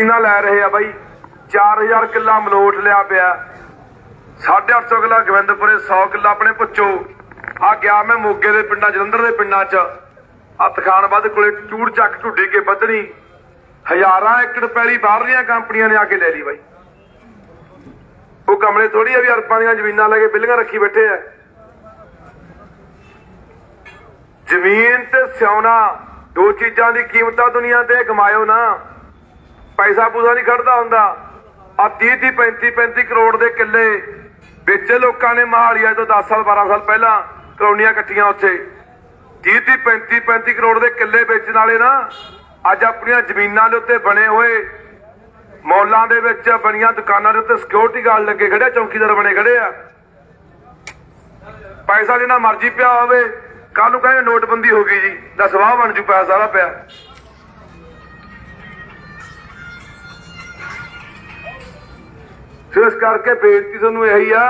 ਜ਼ਮੀਨਾਂ ਲੈ ਰਹੇ ਆ ਬਾਈ। 4000 ਕਿੱਲਾ ਮਲੋਟ ਲਿਆ ਪਿਆ। 850 ਕਿੱਲਾ ਗੋਬਿੰਦਪੁਰੇ 100 ਕਿੱਲਾ ਆਪਣੇ ਪੁੱਚੋ ਆ ਗਿਆ ਮੈਂ ਮੋਗੇ ਦੇ ਪਿੰਡਾਂ, ਜਲੰਧਰ ਦੇ ਪਿੰਡਾਂ 'ਚ। ਹੱਥ ਖਾਨ ਕੋਲੇ ਚੂੜ ਚੱਕ ਢੁੱਡੀ ਕੇ ਵੱਧਣੀ। ਹਜ਼ਾਰਾਂ ਏਕੜ ਪੈਲੀ ਬਾਹਰਲੀਆਂ ਕੰਪਨੀਆਂ ਨੇ ਆ ਕੇ ਲੈ ਲਈ ਬਾਈ। ਉਹ ਕਮਲੇ ਥੋੜੀ ਆ ਵੀ ਅਰਬਾਂ ਦੀਆਂ ਜ਼ਮੀਨਾਂ ਲੈ ਕੇ ਬਿੱਲੀਆਂ ਰੱਖੀ ਬੈਠੇ ਆ। ਜ਼ਮੀਨ ਤੇ ਸਿਉਣਾ, ਦੋ ਚੀਜ਼ਾਂ ਦੀ ਕੀਮਤਾਂ ਦੁਨੀਆ ਤੇ ਕਮਾਇਓ ਨਾ। ਪੈਸਾ ਪੂਸਾ ਨਹੀਂ ਖੜਦਾ ਹੁੰਦਾ। ਆ 30 30 35 35 ਕਰੋੜ ਦੇ ਕਿੱਲੇ ਵੇਚੇ ਲੋਕਾਂ ਨੇ ਮਹਾਲੀਆ ਤੋਂ 10 ਸਾਲ 12 ਸਾਲ ਪਹਿਲਾਂ ਕਲੋਨੀਆਂ ਇਕੱਠੀਆਂ ਉੱਥੇ। 30 30 35 35 ਕਰੋੜ ਦੇ ਕਿੱਲੇ ਵੇਚਣ ਵਾਲੇ ਨਾ ਅੱਜ ਆਪਣੀਆਂ ਜ਼ਮੀਨਾਂ ਦੇ ਉੱਤੇ ਬਣੇ ਹੋਏ ਮੌਲਾਂ ਦੇ ਵਿੱਚ ਬਣੀਆਂ ਦੁਕਾਨਾਂ ਦੇ ਉੱਤੇ ਸਿਕਿਉਰਿਟੀ ਗਾਰਡ ਲੱਗੇ ਖੜੇ ਚੌਕੀਦਾਰ ਬਣੇ ਖੜੇ ਆ। ਪੈਸਾ ਜਿੰਨਾ ਮਰਜ਼ੀ ਪਿਆ ਹੋਵੇ ਕੱਲ ਨੂੰ ਕਹਿੰਦੇ ਨੋਟਬੰਦੀ ਹੋ ਗਈ ਜੀ, ਦਾ ਸਵਾਹ ਬਣ ਜੂ, ਪੈਸਾ ਸਾਰਾ ਪਿਆ। ਸੋ ਇਸ ਕਰਕੇ ਬੇਨਤੀ ਤੁਹਾਨੂੰ ਇਹੀ ਆ,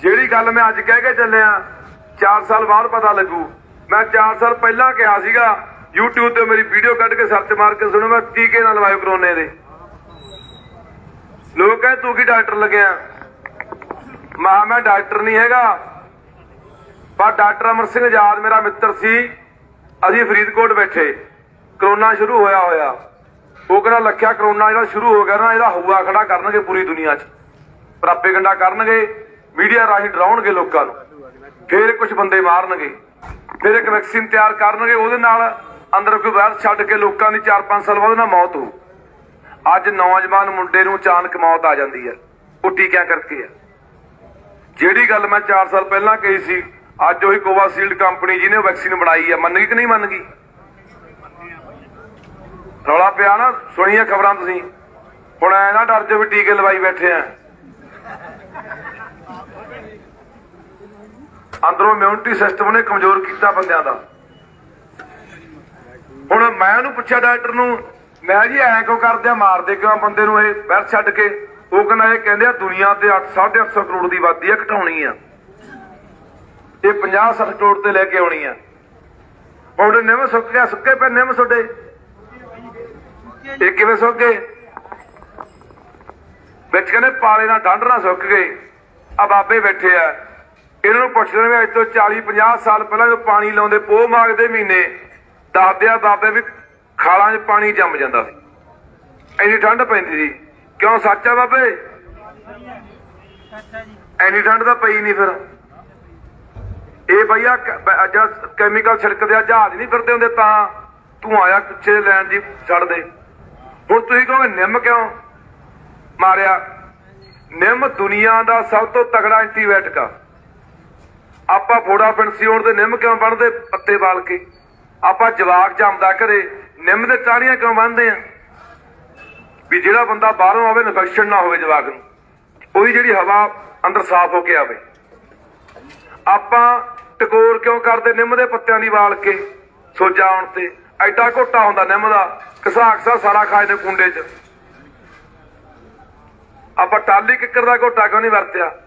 ਜਿਹੜੀ ਗੱਲ ਮੈਂ ਅੱਜ ਕਹਿ ਕੇ ਚੱਲਿਆ 4 ਸਾਲ ਬਾਅਦ ਪਤਾ ਲੱਗੂ। ਮੈਂ 4 ਸਾਲ ਪਹਿਲਾਂ ਕਿਹਾ ਸੀਗਾ, YouTube ਤੇ ਮੇਰੀ ਵੀਡੀਓ ਕੱਢ ਕੇ ਸਰਚ ਮਾਰ ਕੇ ਸੁਣੋ, ਮੈਂ ਟੀਕੇ ਨਾਲ ਲਵਾਇਓ ਕਰੋਨੇ ਦੇ ਲੋਕ ਕਹੇ, ਤੂੰ ਕੀ ਡਾਕਟਰ ਲੱਗਿਆ? ਮਾ ਮੈਂ ਡਾਕਟਰ ਨਹੀਂ ਹੈਗਾ। ਪਰ ਡਾਕਟਰ ਅਮਰ ਸਿੰਘ ਆਜ਼ਾਦ ਮੇਰਾ ਮਿੱਤਰ ਸੀ। ਅਸੀਂ ਫਰੀਦਕੋਟ ਬੈਠੇ। ਕਰੋਨਾ ਸ਼ੁਰੂ ਹੋਇਆ ਹੋਇਆ। ਉਹ ਕਹਿੰਦਾ ਲੱਖਿਆ ਕਰੋਨਾ ਜਿਹੜਾ ਸ਼ੁਰੂ ਹੋ ਗਿਆ ਨਾ, ਇਹਦਾ ਹਊਆ ਖੜਾ ਕਰਨਗੇ ਪੂਰੀ ਦੁਨੀਆ 'ਚ। ਪ੍ਰਾਪੇਗੰਡਾ ਕਰਨਗੇ, ਮੀਡੀਆ ਰਾਹੀਂ ਡਰਾਉਣਗੇ ਲੋਕਾਂ ਨੂੰ। ਫਿਰ ਕੁਝ ਬੰਦੇ ਮਾਰਨਗੇ। ਫਿਰ ਇੱਕ ਵੈਕਸੀਨ ਤਿਆਰ ਕਰਨਗੇ, ਉਹਦੇ ਨਾਲ ਅੰਦਰ ਕੋਈ ਵਾਇਰਸ ਛੱਡ ਕੇ ਲੋਕਾਂ ਦੀ 4-5 ਸਾਲ ਬਾਅਦ ਨਾ ਮੌਤ ਹੋ ਅੱਜ ਨੌਜਵਾਨ ਮੁੰਡੇ ਨੂੰ ਅਚਾਨਕ ਮੌਤ ਆ ਜਾਂਦੀ ਹੈ ਉਹ ਟੀਕਿਆਂ ਕਰਕੇ ਆ। ਜਿਹੜੀ ਗੱਲ ਮੈਂ 4 ਸਾਲ ਪਹਿਲਾਂ ਕਹੀ ਸੀ, ਅੱਜ ਉਹੀ ਕੋਵਾਸੀਲਡ ਕੰਪਨੀ ਜਿਹਨੇ ਵੈਕਸੀਨ ਬਣਾਈ ਆ, ਮੰਨ ਗਈ ਕਿ ਨਹੀਂ ਮੰਨ ਗਈ? ਰੌਲਾ ਪਿਆ ਨਾ ਸੁਣੀਆਂ ਖਬਰਾਂ ਤੁਸੀਂ। ਹੁਣ ਐ ਨਾ ਡਰ ਜਾਓ ਵੀ ਟੀਕੇ ਲਵਾਈ ਬੈਠੇ ਆ। ਅੰਦਰੋਂ ਇਮਿਊਨਿਟੀ ਸਿਸਟਮ ਨੇ ਕਮਜ਼ੋਰ ਕੀਤਾ ਬੰਦਿਆਂ ਦਾ। ਹੁਣ ਮੈਂ ਉਹਨੂੰ ਪੁੱਛਿਆ ਡਾਕਟਰ ਨੂੰ, ਮੈਂ ਜੀ ਐ ਕਿਉਂ ਕਰਦੇ ਆ ਮਾਰਦੇ ਕਿਉਂ ਬੰਦੇ ਨੂੰ ਇਹ ਬਹਿਰ ਛੱਡ ਕੇ। ਉਹ ਕਹਿੰਦਾ ਇਹ ਕਹਿੰਦੇ ਆ, ਦੁਨੀਆ ਤੇ 8 850 ਕਰੋੜ ਦੀ ਆਬਾਦੀ ਆ, ਘਟਾਉਣੀ ਆ। ਇਹ 50 60 ਕਰੋੜ ਤੇ ਲੈ ਕੇ ਆਉਣੀ ਆ। ਹੁਣ ਨਿੰਮ ਸੁੱਕ ਗਿਆ, ਸੁੱਕੇ ਪਏ ਨਿੰਮ ਤੁਹਾਡੇ। ਇਹ ਕਿਵੇਂ ਸੁੱਕ ਗਏ? ਵਿੱਚ ਕਹਿੰਦੇ ਪਾਲੇ ਨਾਲ ਡੰਡ ਨਾਲ ਸੁੱਕ ਗਏ। ਆ ਬਾਬੇ ਬੈਠੇ ਆ। ਇਹਨਾਂ ਨੂੰ ਪੁੱਛਦੇ ਨੇ ਵੀ ਅੱਜ ਤੋਂ 40 50 ਸਾਲ ਪਹਿਲਾਂ ਜਦੋਂ ਪਾਣੀ ਲਾਉਂਦੇ, ਪੋਹ ਮਾਗਦੇ ਮਹੀਨੇ ਦੱਸਦੇ ਆ ਬਾਬੇ ਵੀ ਖਾਲਾਂ 'ਚ ਪਾਣੀ ਜੰਮ ਜਾਂਦਾ ਸੀ। ਇੰਨੀ ਠੰਡ ਪੈਂਦੀ ਸੀ। ਕਿਉਂ ਸੱਚ ਆ ਬਾਬੇ? ਇੰਨੀ ਠੰਡ ਤਾਂ ਪਈ ਨਹੀਂ ਫਿਰ। ਇਹ ਭਈਆ ਅੱਜ ਕੈਮੀਕਲ ਛਿੜਕਦੇ ਆ, ਜਹਾਜ਼ ਨਹੀਂ ਫਿਰਦੇ ਹੁੰਦੇ ਤਾਂ ਤੂੰ ਆਇਆ ਪਿੱਛੇ ਲੈਣ ਦੀ ਛੱਡ ਦੇ। ਹੁਣ ਤੁਸੀਂ ਕਹੋਗੇ, ਨਿੰਮ ਕਿਉਂ ਮਾਰਿਆ? ਨਿੰਮ ਦੁਨੀਆ ਦਾ ਸਭ ਤੋਂ ਤਗੜਾ ਐਂਟੀਬਾਇਓਟਿਕ। ਆ ਆਪਾਂ ਫੋੜਾ ਫਿੰਸੀ ਦੇ ਨਿੰਮ ਕਿਉਂ ਬਣਦੇ ਪੱਤੇ ਵਾਲ ਕੇ? ਆਪਾਂ ਜਵਾਕ ਜੰਮਦਾ ਘਰੇ, ਨਿੰਮ ਦੇ ਟਾਹਣੀਆਂ ਕਿਉਂ ਬੰਨਦੇ ਆ? ਵੀ ਜਿਹੜਾ ਬੰਦਾ ਬਾਹਰੋਂ ਆਵੇ ਇਨਫੈਕਸ਼ਨ ਨਾ ਹੋਵੇ ਜਵਾਕ ਨੂੰ, ਉਹਦੀ ਜਿਹੜੀ ਹਵਾ ਅੰਦਰ ਸਾਫ਼ ਹੋ ਕੇ ਆਵੇ। ਆਪਾਂ ਟਕੋਰ ਕਿਉਂ ਕਰਦੇ, ਨਿੰਮ ਦੇ ਪੱਤਿਆਂ ਦੀ ਵਾਲ ਕੇ, ਸੋਜਾ ਆਉਣ ਤੇ? ਐਡਾ ਘੋਟਾ ਹੁੰਦਾ ਨਿੰਮ ਦਾ ਘਸਾ ਸਾਰਾ ਖਾਏ ਨੇ ਕੁੰਡੇ 'ਚ। ਆਪਾਂ ਟਾਲੀ ਕਿੱਕਰ ਦਾ ਘੋਟਾ ਕਿਉਂ ਨਹੀਂ ਵਰਤਿਆ?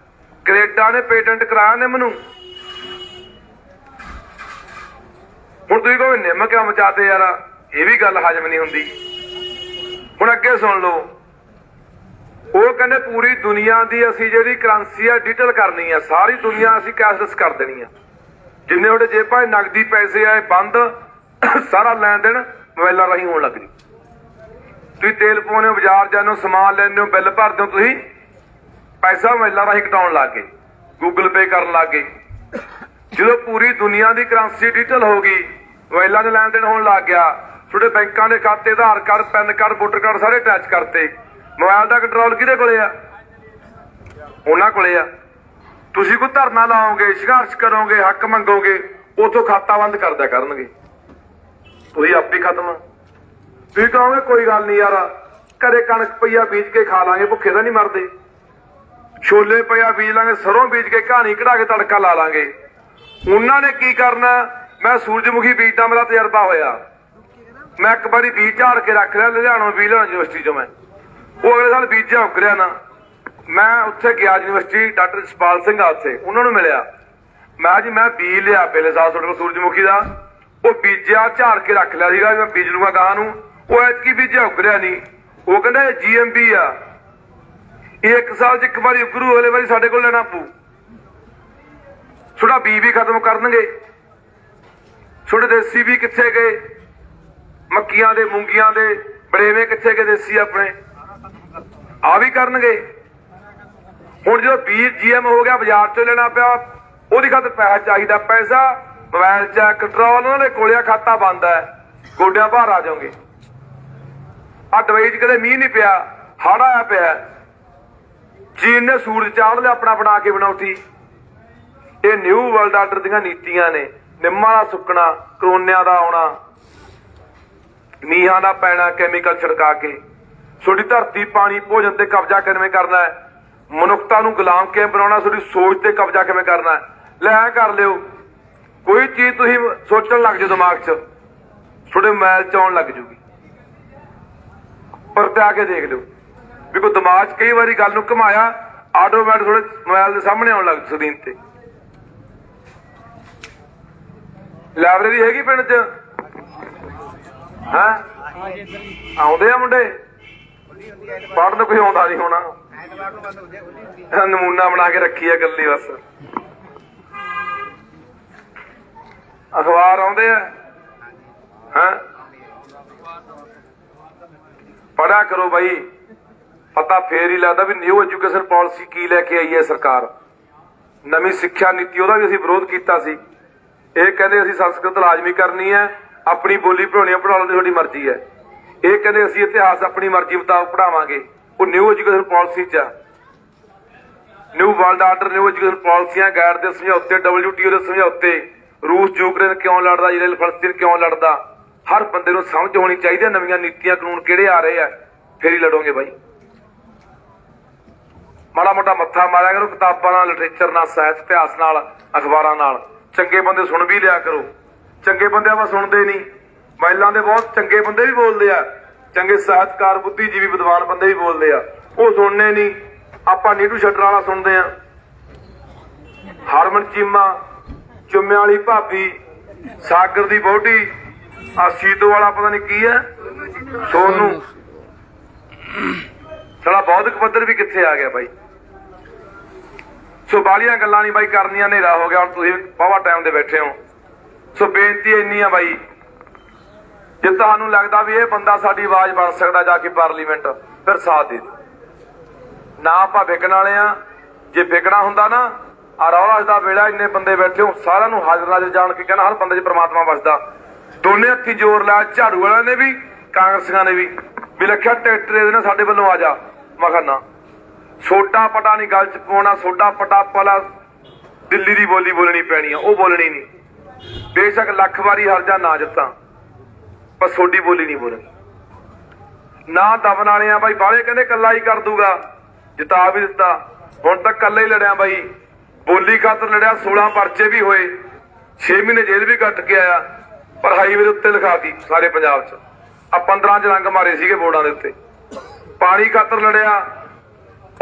ਕੈਨੇਡਾ ਨੇ ਪੇਟੈਂਟ ਕਰਾਇਆ ਨਿੰਮ ਨੂੰ। ਹੁਣ ਤੁਸੀਂ ਕਹੋ ਨਿੰਮ ਕਿਉਂ ਮਚਾਤੇ ਯਾਰ? ਇਹ ਵੀ ਗੱਲ ਹਜਮ ਨਹੀਂ ਹੁੰਦੀ। ਹੁਣ ਅੱਗੇ ਸੁਣ ਲਓ। ਉਹ ਕਹਿੰਦੇ ਪੂਰੀ ਦੁਨੀਆ ਦੀ ਅਸੀਂ ਜਿਹੜੀ ਕਰੰਸੀ ਆ ਡਿਜੀਟਲ ਕਰਨੀ ਆ। ਸਾਰੀ ਦੁਨੀਆ ਅਸੀਂ ਕੈਸ਼ਲੈਸ ਕਰ ਦੇਣੀ ਆ। ਜਿੰਨੇ ਤੁਹਾਡੇ ਜੇਬਾਂ 'ਚ ਨਗਦੀ ਪੈਸੇ ਆਏ, ਬੰਦ। ਸਾਰਾ ਲੈਣ ਦੇਣ ਮੋਬਾਈਲਾਂ ਰਾਹੀਂ ਹੋਣ ਲੱਗ ਗਈ ਤੁਸੀਂ ਤੇਲ ਪਾਉਣੇ ਹੋ, ਬਾਜ਼ਾਰ ਜਾਂਦੇ ਹੋ, ਸਮਾਨ ਲੈਣੇ ਹੋ, ਬਿੱਲ ਭਰਦੇ ਹੋ, ਤੁਸੀਂ ਪੈਸਾ ਮੋਬਾਈਲਾਂ ਰਾਹੀਂ ਕਟਾਉਣ ਲੱਗ ਗਏ। ਗੂਗਲ ਪੇ ਕਰਨ ਲੱਗ ਗਏ। ਜਦੋਂ ਪੂਰੀ ਦੁਨੀਆ ਦੀ ਕਰੰਸੀ ਡਿਜੀਟਲ ਹੋ ਗਈ, ਮੋਬਾਈਲਾਂ ਦੇ ਲੈਣ ਦੇਣ ਹੋਣ ਲੱਗ ਗਿਆ। ਤੁਹਾਡੇ ਬੈਂਕਾਂ ਦੇ ਖਾਤੇ, Aadhaar card, PAN card, voter card ਸਾਰੇ ਅਟੈਚ ਕਰਤੇ। ਮੋਬਾਈਲ ਦਾ ਕੰਟਰੋਲ ਕਿਹਦੇ ਕੋਲੇ ਆ? ਉਹਨਾਂ ਕੋਲੇ ਆ। ਤੁਸੀਂ ਕੋਈ ਧਰਨਾ ਲਾਓਗੇ, ਸੰਘਰਸ਼ ਕਰੋਗੇ, ਹੱਕ ਮੰਗੋਗੇ, ਉਥੋਂ ਖਾਤਾ ਬੰਦ ਕਰਦਿਆ ਕਰਨਗੇ। ਤੁਸੀਂ ਆਪੇ ਖਤਮ ਤੁਸੀਂ ਕਹੋਗੇ, ਕੋਈ ਗੱਲ ਨਹੀਂ ਯਾਰ, ਘਰੇ ਕਣਕ ਪਈਆ ਬੀਜ ਕੇ ਖਾ ਲਾਂਗੇ, ਭੁੱਖੇ ਤਾਂ ਨਹੀਂ ਮਰਦੇ। ਛੋਲੇ ਪਿਆ ਬੀਜ ਲਾਂਗੇ, ਸਰੋਂ ਬੀਜ ਕੇ ਕਹਾਣੀ ਕਢਾ ਕੇ ਤੜਕਾ ਲਾ ਲਾਂਗੇ। ਉਹਨਾਂ ਨੇ ਕੀ ਕਰਨਾ? ਮੈਂ ਸੂਰਜਮੁਖੀ ਬੀਜ ਦਾ ਮੇਰਾ ਤਜਰਬਾ ਹੋਇਆ। ਮੈਂ ਇੱਕ ਵਾਰੀ ਬੀਜ ਝਾੜ ਕੇ ਰੱਖ ਲਿਆ, ਲੁਧਿਆਣਾ ਬੀਜ ਲਿਆ ਯੂਨੀਵਰਸਿਟੀ ਚੋਂ ਮੈਂ। ਉਹ ਅਗਲੇ ਸਾਲ ਬੀਜਿਆ ਉਕਰਿਆ ਨਾ। ਮੈਂ ਉੱਥੇ ਗਿਆ ਯੂਨੀਵਰਸਿਟੀ, ਡਾਕਟਰ ਜਸਪਾਲ ਸਿੰਘ ਆ ਉੱਥੇ, ਉਹਨਾਂ ਨੂੰ ਮਿਲਿਆ। ਮੈਂ ਜੀ, ਮੈਂ ਬੀਜ ਲਿਆ, ਪਹਿਲੇ ਸਾਲ ਤੁਹਾਡੇ ਕੋਲ ਸੂਰਜਮੁਖੀ ਦਾ। ਉਹ ਬੀਜਿਆ ਝਾੜ ਕੇ ਰੱਖ ਲਿਆ ਸੀਗਾ, ਮੈਂ ਬੀਜ ਲੂੰਗਾ ਗਾਂ ਨੂੰ। ਉਹ ਐਤਕੀ ਬੀਜਿਆ ਉਕਰਿਆ ਨਹੀਂ ਉਹ ਕਹਿੰਦਾ ਜੀਐਮਬੀ ਆ। ਇਹ ਇੱਕ ਸਾਲ ਚ ਇੱਕ ਵਾਰੀ ਉਗਰੂ, ਅਗਲੇ ਵਾਰੀ ਸਾਡੇ ਕੋਲ ਲੈਣਾ ਪਊ। ਥੋੜਾ ਬੀ ਵੀ ਖਤਮ ਕਰਨਗੇ। ਥੋੜੇ ਦੇਸੀ ਵੀ ਕਿੱਥੇ ਗਏ? ਮੱਕੀਆਂ ਦੇ, ਮੂੰਗੀਆਂ ਦੇ, ਬੜੇਵੇਂ ਕਿੱਥੇ ਗਏ ਦੇਸੀ ਆਪਣੇ? ਆ ਵੀ ਕਰਨਗੇ। ਹੁਣ ਜਦੋਂ ਬੀਜ ਜੀਐਮ ਹੋ ਗਿਆ, ਬਾਜ਼ਾਰ ਚੋਂ ਲੈਣਾ ਪਿਆ, ਉਹਦੀ ਖਾਤਰ ਪੈਸਾ ਚਾਹੀਦਾ। ਪੈਸਾ ਮੋਬਾਈਲ ਚ ਕੰਟਰੋਲ ਉਹਨਾਂ ਦੇ ਕੋਲਿਆ ਖਾਤਾ ਬੰਦ ਹੈ। ਗੋਡਿਆਂ ਭਾਰ ਆ ਜਾਓਗੇ। ਆ ਦਵਾਈ ਚ ਕਦੇ ਮੀਂਹ ਨਹੀਂ ਪਿਆ ਹੜ ਆਇਆ ਪਿਆ ਚੀਨ ਨੇ ਸੂਰਜ ਚਾੜ ਲਿਆ, ਆਪਣਾ ਬਣਾ ਕੇ ਬਣਾਉਤੀ। ਇਹ ਨਿਊ ਵਰਲਡ ਆਰਡਰ ਦੀਆਂ ਨੀਤੀਆਂ ਨੇ, ਨਿੰਮਾਂ ਦਾ ਸੁੱਕਣਾ, ਕਰੋਨਿਆਂ ਦਾ ਆਉਣਾ। ਮੀਂਹਾਂ ਦਾ ਪੈਣਾ ਕੈਮੀਕਲ ਛਿੜਕਾ ਕੇ। ਤੁਹਾਡੀ ਧਰਤੀ, ਪਾਣੀ, ਭੋਜਨ ਤੇ ਕਬਜ਼ਾ ਕਿਵੇਂ ਕਰਨਾ ਹੈ? ਮਨੁੱਖਤਾ ਨੂੰ ਗੁਲਾਮ ਕਿਵੇਂ ਬਣਾਉਣਾ, ਤੁਹਾਡੀ ਸੋਚ ਤੇ ਕਬਜ਼ਾ ਕਿਵੇਂ ਕਰਨਾ ਹੈ? ਲੈ ਕਰ ਲਿਓ। ਕੋਈ ਚੀਜ਼ ਤੁਸੀਂ ਸੋਚਣ ਲੱਗ ਜਾਓ ਦਿਮਾਗ 'ਚ, ਤੁਹਾਡੇ ਮੋਬਾਈਲ 'ਚ ਆਉਣ ਲੱਗ ਜੂਗੀ ਪਰ ਤੇ ਆ ਕੇ ਦੇਖ ਲਿਓ। ਵੀ ਕੋਈ ਦਿਮਾਗ 'ਚ ਕਈ ਵਾਰੀ ਗੱਲ ਨੂੰ ਘਮਾਇਆ, ਆਟੋਮੈਟਿਕ ਥੋੜੇ ਮੋਬਾਈਲ ਦੇ ਸਾਹਮਣੇ ਆਉਣ ਲੱਗ ਸਕਰੀਨ ਤੇ। ਲਾਇਬ੍ਰੇਰੀ ਹੈਗੀ ਪਿੰਡ 'ਚ? ਹਾਂ? ਆਉਂਦੇ ਆ ਮੁੰਡੇ? ਪੜ੍ਹਨ ਕੋਈ ਆਉਂਦਾ ਨਹੀਂ ਹੋਣਾ। ਨਮੂਨਾ ਬਣਾ ਕੇ ਰੱਖੀ ਆ ਗੱਲੀ ਬਸ। ਅਖਬਾਰ ਆਉਂਦੇ ਆ? ਹਾਂ? ਪੜਿਆ ਕਰੋ ਬਾਈ। ਪਤਾ ਫੇਰ ਹੀ ਲੱਗਦਾ ਵੀ ਨਿਊ ਐਜੂਕੇਸ਼ਨ ਪਾਲਿਸੀ ਕੀ ਲੈ ਕੇ ਆਈ ਹੈ ਸਰਕਾਰ। ਨਵੀਂ ਸਿੱਖਿਆ ਨੀਤੀ, ਉਹਦਾ ਵੀ ਅਸੀਂ ਵਿਰੋਧ ਕੀਤਾ ਸੀ। ਇਹ ਕਹਿੰਦੇ ਅਸੀਂ ਸੰਸਕ੍ਰਿਤ ਲਾਜ਼ਮੀ ਕਰਨੀ ਹੈ, ਆਪਣੀ ਬੋਲੀ ਪੜਾਉਣੀ ਹੈ ਪੜਾਉਣ ਦੀ ਤੁਹਾਡੀ ਮਰਜ਼ੀ ਹੈ। ਇਹ ਕਹਿੰਦੇ ਅਸੀਂ ਇਤਿਹਾਸ ਆਪਣੀ ਮਰਜ਼ੀ ਮੁਤਾਬਕ ਪੜਾਵਾਂਗੇ ਉਹ ਨਿਊ ਐਜੂਕੇਸ਼ਨ ਪਾਲਿਸੀ ਚ ਆ। New world order new education ਪਾਲਿਸੀਆਂ guide ਦੇ ਸਮਝੌਤੇ WTO ਦੇ ਸਮਝੌਤੇ। ਰੂਸ ਯੂਕਰੇਨ ਕਿਉਂ ਲੜਦਾ ਇਜ਼ਰਾਈਲ ਫਲਸਤੀਨ ਕਿਉਂ ਲੜਦਾ? ਹਰ ਬੰਦੇ ਨੂੰ ਸਮਝ ਹੋਣੀ ਚਾਹੀਦੀ ਹੈ ਨਵੀਆਂ ਨੀਤੀਆਂ, ਕਾਨੂੰਨ ਕਿਹੜੇ ਆ ਰਹੇ ਆ। ਫੇਰ ਹੀ ਲੜੋਗੇ ਬਾਈ। ਮਾੜਾ ਮੋਟਾ ਮੱਥਾ ਮਾਰਿਆ ਕਰੋ, ਕਿਤਾਬਾਂ ਨਾਲ ਲਿਟਰੇਚਰ ਨਾਲ, ਸਾਹਿਤ ਇਤਿਹਾਸ ਨਾਲ, ਅਖਬਾਰਾਂ ਨਾਲ। ਚੰਗੇ ਬੰਦੇ ਸੁਣ ਵੀ ਲਿਆ ਕਰੋ। ਚੰਗੇ ਬੰਦੇ ਆਪਾਂ ਸੁਣਦੇ ਨਹੀਂ। ਮਹਿਲਾਂ ਦੇ ਬਹੁਤ ਚੰਗੇ ਬੰਦੇ ਵੀ ਬੋਲਦੇ ਆ। ਚੰਗੇ ਸਾਹਿਤਕਾਰ, ਬੁੱਧੀਜੀਵੀ, ਵਿਦਵਾਨ ਬੰਦੇ ਵੀ ਬੋਲਦੇ ਆ। ਉਹ ਸੁਣਨੇ ਨਹੀਂ। ਆਪਾਂ ਨੀਟੂ ਸ਼ਟਰ ਵਾਲਾ ਸੁਣਦੇ ਆ। ਹਰਮਨ ਚੀਮਾ ਚੁੰਮਿਆਂ ਵਾਲੀ ਭਾਬੀ ਸਾਗਰ ਦੀ ਬੋਟੀ ਆ ਸੀਤੋ ਵਾਲਾ ਪਤਾ ਨਹੀਂ ਕੀ ਹੈ? ਸੋਨੂ। ਸਾਲਾ ਬੌਧਿਕ ਪੱਧਰ ਵੀ ਕਿੱਥੇ ਆ ਗਿਆ ਬਾਈ? ਸੋ ਬਾਲੀਆਂ ਗੱਲਾਂ ਨਹੀਂ ਬਾਈ, ਕਰਨੀਆਂ ਹਨੇਰਾ ਹੋ ਗਿਆ, ਹੁਣ ਤੁਸੀਂ ਬਾਵਾ ਟਾਈਮ ਦੇ ਬੈਠੇ ਹੋ। ਸੋ ਬੇਨਤੀ ਇੰਨੀ ਆ ਬਾਈ, ਜੇ ਤੁਹਾਨੂੰ ਲੱਗਦਾ ਵੀ ਇਹ ਬੰਦਾ ਸਾਡੀ ਆਵਾਜ਼ ਬਣ ਸਕਦਾ ਜਾ ਕੇ ਪਾਰਲੀਮੈਂਟ ਫਿਰ ਸਾਥ ਦੇ ਦਿਓ। ਨਾ ਆਪਾਂ ਵਿਕਣ ਵਾਲੇ ਆ, ਜੇ ਵਿਕਣਾ ਹੁੰਦਾ ਨਾ ਆ ਰੌਲਾ ਦਾ ਵੇਲਾ ਇੰਨੇ ਬੰਦੇ ਬੈਠੇ ਹੋ, ਸਾਰਿਆਂ ਨੂੰ ਹਾਜ਼ਰ ਨਾਜ਼ਰ ਜਾਣ ਕੇ ਕਹਿਣਾ ਹਰ ਬੰਦੇ 'ਚ ਪ੍ਰਮਾਤਮਾ ਵਸਦਾ। ਦੋਨੇ ਹੱਥੀ ਜ਼ੋਰ ਲਾ ਝਾੜੂ ਵਾਲਿਆਂ ਨੇ ਵੀ, ਕਾਂਗਰਸੀਆਂ ਨੇ ਵੀ। ਵੀ ਲਖਿਆ ਟਰੈਕਟਰ ਇਹਦੇ ਨਾਲ ਸਾਡੇ ਵੱਲੋਂ ਆ ਜਾ। ਮੈਂ ਕਿਹਾ ਛੋਟਾ ਪਟਾ ਨਹੀਂ ਗੱਲ 'ਚ ਪਾਉਣਾ ਛੋਟਾ ਪਟਾ ਪਲਾ ਦਿੱਲੀ ਦੀ ਬੋਲੀ ਬੋਲਣੀ ਪੈਣੀ ਆ, ਉਹ ਬੋਲਣੀ ਨਹੀਂ। ਬੇਸ਼ੱਕ ਲੱਖ ਵਾਰੀ ਹਰ ਜਾ ਨਾ ਜਿੱਤਾਂ, ਪਰ ਛੋਟੀ ਬੋਲੀ ਨਹੀਂ ਬੋਲਣੀ। ਨਾ ਦਬਨ ਵਾਲੇ ਆ ਬਾਈ ਬਾਲੇ ਕਹਿੰਦੇ ਕੱਲਾ ਹੀ ਕਰ ਦੂਗਾ। ਜਿਤਾ ਵੀ ਦਿੱਤਾ, ਹੁਣ ਤੱਕ ਕੱਲਾ ਹੀ ਲੜਿਆ ਬਾਈ। ਬੋਲੀ ਖਾਤਰ ਲੜਿਆ 16 ਪਰਚੇ ਵੀ ਹੋਏ। 6 ਮਹੀਨੇ ਜੇਲ੍ਹ ਵੀ ਕੱਟ ਕੇ ਆਇਆ, ਪਰ ਹਾਈਵੇ ਦੇ ਉੱਤੇ ਲਿਖਾਤੀ ਸਾਰੇ ਪੰਜਾਬ 'ਚ। ਆ 15 ਚ ਰੰਗ ਮਾਰੇ ਸੀਗੇ ਬੋਰਡਾਂ ਦੇ ਉੱਤੇ। ਪਾਣੀ ਖਾਤਰ ਲੜਿਆ,